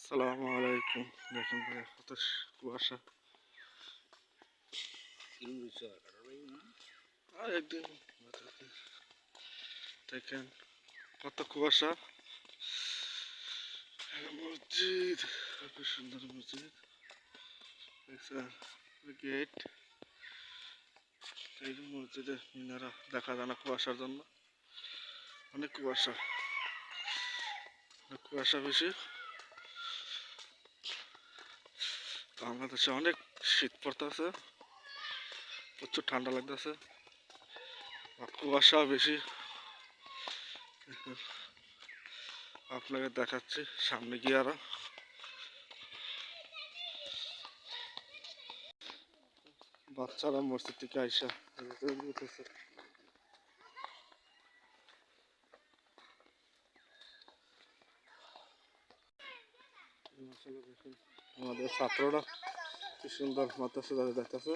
আসসালামু আলাইকুম। দেখেন ভাই কত কুয়াশা। আর একদিন দেখেন কত কুয়াশা। মসজিদ, কত সুন্দর মসজিদ। গেট এই যে মসজিদে মিনারা দেখা যায় না কুয়াশার জন্য। অনেক কুয়াশা। কুয়াশা বেশি। বাংলাদেশে অনেক শীত পড়তেছে, প্রচুর ঠান্ডা লাগতেছে কুয়াশা বেশি। আপনাকে দেখাচ্ছি, সামনে গিয়ে আরও। বাচ্চারা মসজিদ থেকে আইসা আমাদের ছাত্ররা কি সুন্দর মাদ্রাসা যাদের দেখতেছে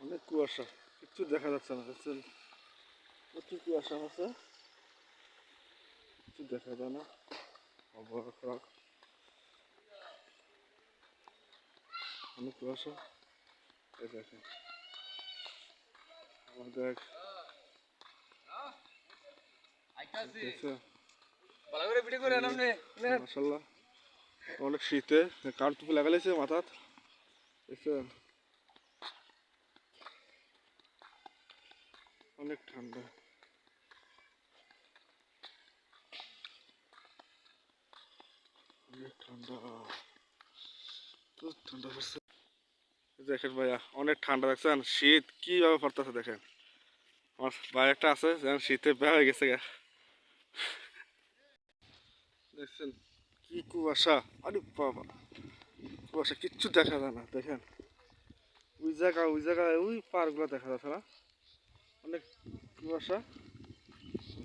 অনেক কুয়াশা, কিচ্ছু দেখা যাচ্ছে না, দেখছেন? প্রচুর কুয়াশা আছে। কিছু দেখা যায় না। খারাপ অনেক কুয়াশা। দেখেন আমাদের করে করে মাসাল্লাহ অনেক শীতে কান টুপি লাগাইছে মাথাত। দেখছেন অনেক ঠান্ডা। অনেক ঠান্ডা। ঠান্ডা পড়ছে। দেখেন ভাইয়া, অনেক ঠান্ডা দেখছেন শীত কীভাবে পড়তেছে দেখেন। আমার ভাই একটা আছে যেন শীতে বেয়া হয়ে গেছে গা। দেখছেন কি কুয়াশা। আরে বাবা, কুয়াশা কিচ্ছু দেখা যায় না, দেখেন। ওই জায়গা, ওই জায়গায় ওই পারগুলো দেখা যাচ্ছে না। অনেক কুয়াশা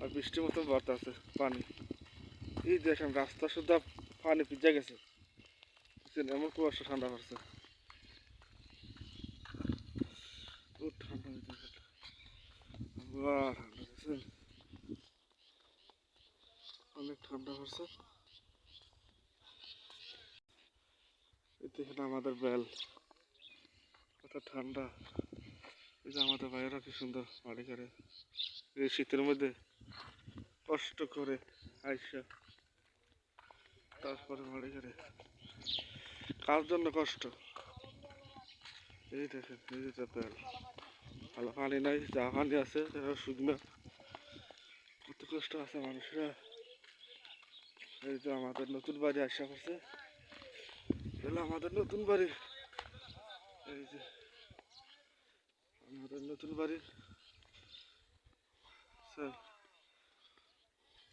আর বৃষ্টির মতো বার্তা আছে পানি। এই দেখেন, রাস্তা শুদ্ধ পানি ভিজে গেছে। এমন কুয়াশা ঠান্ডা পড়ছে। অনেক ঠান্ডা পড়ছে। এই দেখেন আমাদের বেল, কত ঠান্ডা। এই যে আমাদের ভাইয়েরা কি সুন্দর বাড়ি করে। এই শীতের মধ্যে কষ্ট করে আইসা তারপরে বাড়ি করে। কার জন্য কষ্ট? এই দেখেন, এই যে বেল। ভালো পানি নাই যা পানি আছে সেটা শুকনো কত কষ্ট আছে মানুষরা। এই যে আমাদের নতুন বাড়ি আসা করছে। আমাদের নতুন বাড়ি। এই যে আমাদের নতুন বাড়ি। স্যার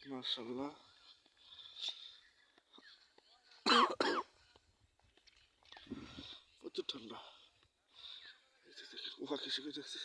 মার্শাল্লাহ প্রচুর ঠান্ডা। এই যে দেখেন উহা কিসে দেখছি